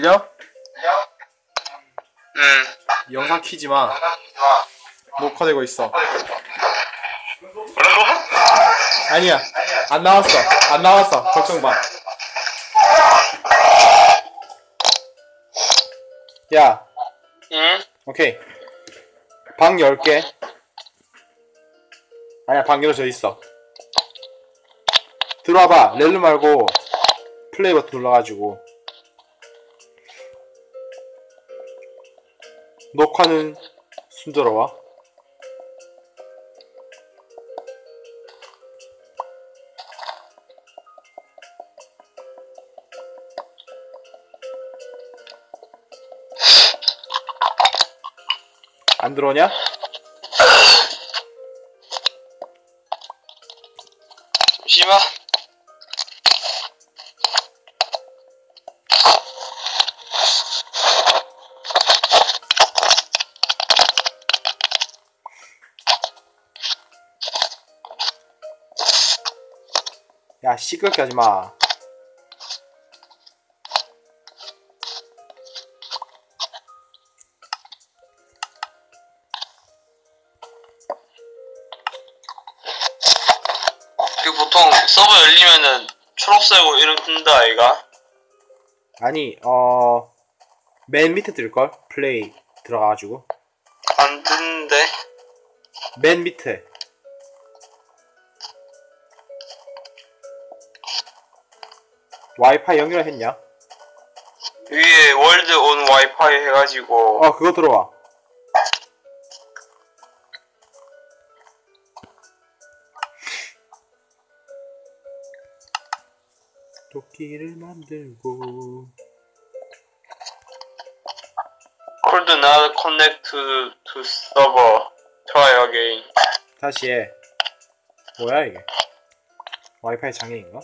들려? 응. 영상 키지 마. 녹화되고 있어. 뭐라고? 아니야. 안 나왔어. 안 나왔어. 걱정 마. 야, 응? 오케이. 방 10개. 아니야, 방 열어져 있어. 들어와봐. 렐루 말고 플레이 버튼 눌러가지고. 녹화는 순조로워. 안 들어오냐? 잠시만. 야, 시끄럽게 하지 마. 그 보통 서버 열리면은 초록색으로 이름 뜬다 아이가? 아니, 어, 맨 밑에 들걸? 플레이 들어가가지고. 안 뜨는데? 맨 밑에. 와이파이 연결했냐? 위에 월드 온 와이파이 해가지고 어, 그거 들어와. 도끼를 만들고 could not connect to, to server. Try again. 다시 해. 뭐야 이게? 와이파이 장애인가?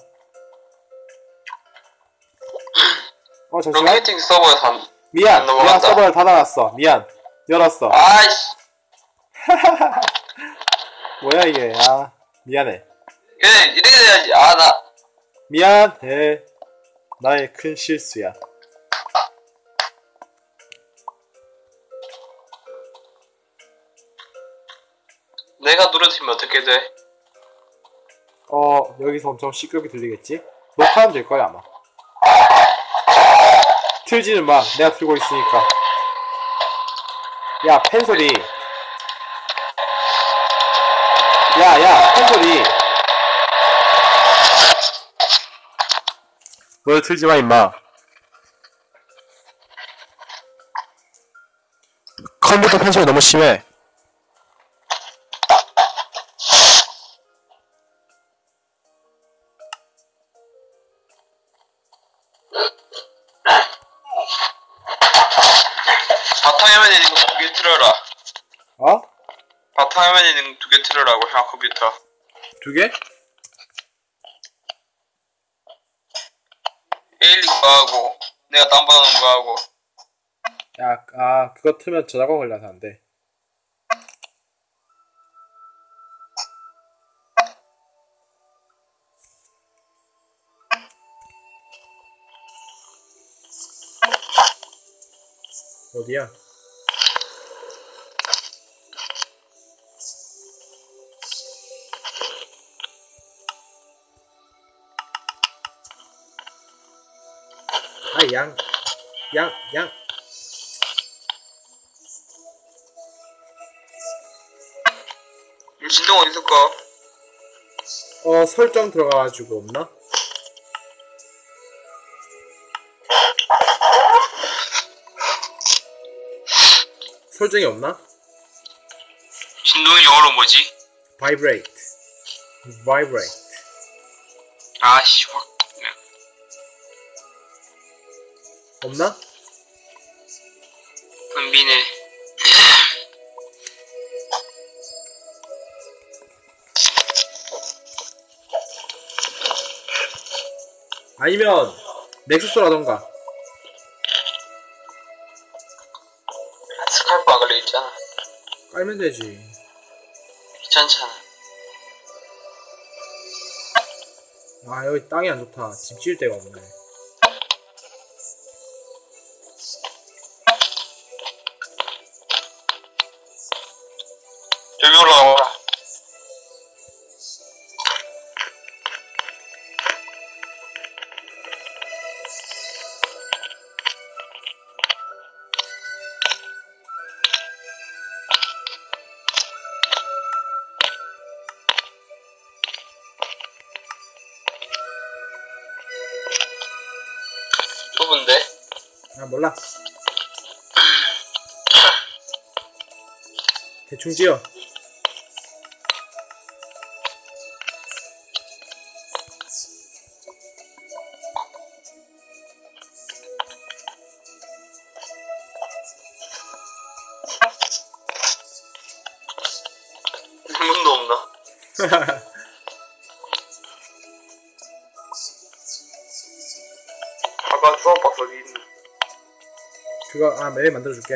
어 잠시만. 로케이팅 서버에서 안... 미안. 안. 미안 서버를 닫아놨어. 미안. 열었어. 아이씨! 뭐야 이게? 아 미안해. 그래, 이렇게 돼야지. 아, 나. 미안해. 나의 큰 실수야. 내가 노래팀면 어떻게 돼? 어 여기서 엄청 시끄럽게 들리겠지? 녹화하면 될 거야 아마. 틀지는 마. 내가 틀고 있으니까. 야 팬소리. 야야 팬소리. 너 틀지 마 임마. 컴퓨터 팬소리 너무 심해. 화면에 있는 거두개 틀어라고, 형 컴퓨터. 두 개? 1, 2 거 하고, 내가 다운받아놓은 거 하고. 야, 아, 그거 틀면 저작권 걸려서 안 돼. 어디야? 아, 양, 양, 양. 음, 진동 어디 있을까? 어, 설정 들어가가지고 없나? 설정이 없나? 진동이 영어로 뭐지? vibrate vibrate 아씨, 확. 없나? 은비네. 아니면 넥서스라던가 스카이프 안 걸려 있잖아. 깔면 되지 귀찮잖아. 아 여기 땅이 안 좋다 집 지을 데가 없네 좁은데? 아 몰라 대충 지어 문도 없나? 아까 주황박스 어디 있나? 그거 아 매일 만들어줄게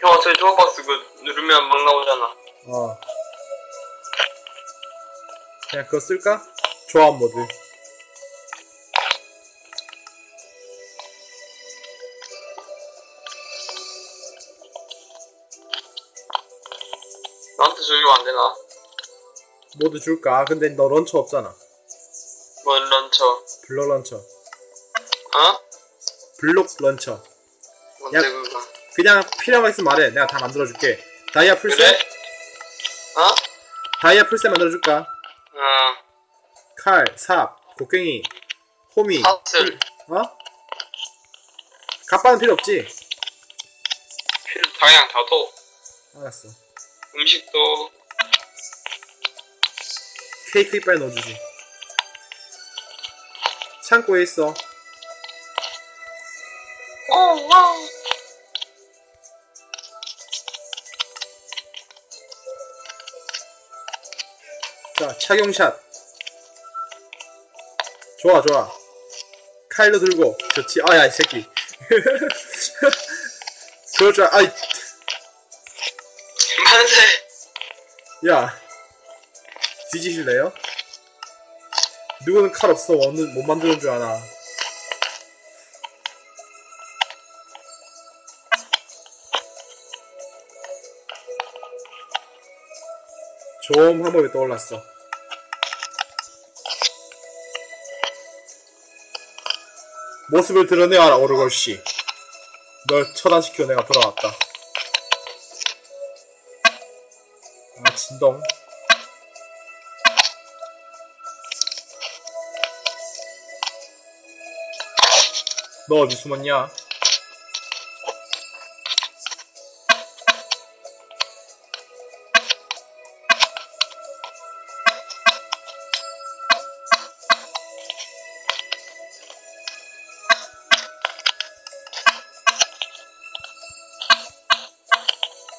형, 제 주황박스 그 누르면 막 나오잖아. 어 그냥 그거 쓸까? 조합 모드 나한테 적용 안 되나? 모드 줄까? 아, 근데 너 런처 없잖아 뭔 런처? 블럭 런처 어? 블록 런처 뭔데 야. 그거? 그냥 필요한 거 있으면 말해 내가 다 만들어줄게 다이아 풀셋? 그래? 어? 다이아 풀셋 만들어줄까? 어. 칼, 삽, 곡괭이, 호미 사슬. 어? 갑바는 필요 없지? 필요 다양 다도. 알았어 음식도. 케이크 이빨 넣어주지 창고에 있어. 어, 와. 자 착용샷. 좋아 좋아. 칼도 들고. 좋지. 아 야 이 새끼. 그럴 줄 알, 아이. 만세. 야. 뒤지실래요? 누구는 칼 없어. 없는 못 만드는 줄 아나. 좋은 방법이 떠올랐어. 모습을 드러내어라 오르골씨. 널 처단시켜 내가 돌아왔다. 아 진동 너 어디 숨었냐?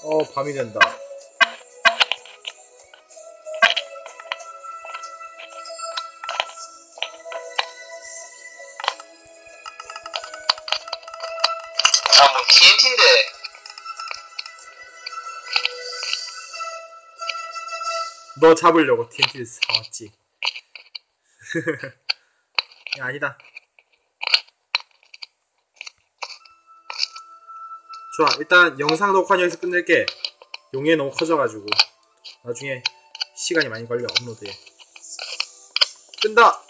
어 밤이 된다 TNT인데. 너 잡으려고 TNT를 사왔지? 야 아니다. 좋아 일단 영상 녹화 여기서 끝낼게. 용이 너무 커져가지고. 나중에 시간이 많이 걸려 업로드에. 끈다